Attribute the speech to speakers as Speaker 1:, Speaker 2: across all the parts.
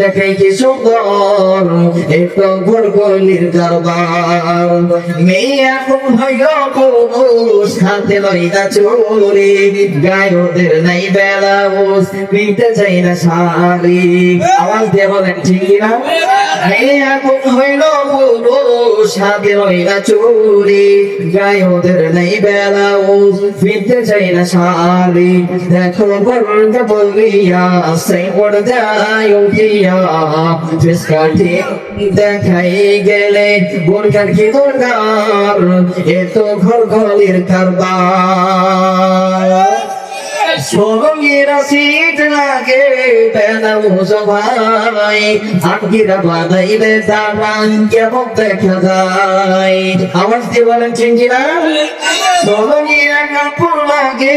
Speaker 1: দেখাই কি সুন্দর একটু ঘর গলির কারবার মেয়ে এখন হইল পুরুষ, হাতে লইতা চুরি গায়ে ওদের নাই বেলা বুঝ পিতে চাই না শাড়ি। আওয়াজ দিয়ে বলেন, ঠিক না মেয়ে এখন হইল পুরুষ, হাতে লইতা চুরি গায়ে ওদের নাই বেলা বুঝ পিতে চাই না শাড়ি। দেখো বর্গ বলিয়া সেই পর্দায় ফিসকাটি দেখাই গেলে বোরকার কি দরকার এ ঘর গলির কারবার। সঙ্গীরা সিট লাগে পেনা মুসো ভাই আটকিরা বানাইলে দাঁড়ান কেমন দেখা যায় আওয়াজ দিয়ে বলেন চিনকিরা সঙ্গীরা কাপড় লাগে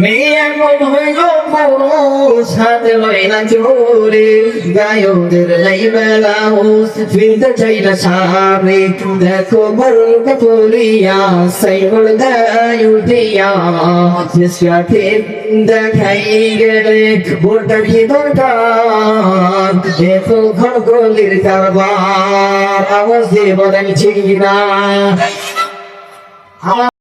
Speaker 1: মেয়ে মন হইল পুরুষ লইলা চোরে গায়কদের লাই বেলা হুস ফিরতে চাই না সারে দেখো বরুণ পুরিয়া সাইবল গায় উঠিয়া দেখাই গেলে বোরটা কি দরকার। দেখো ঘর গলির কারবার, আওয়াজ দিয়ে বলেন ঠিক না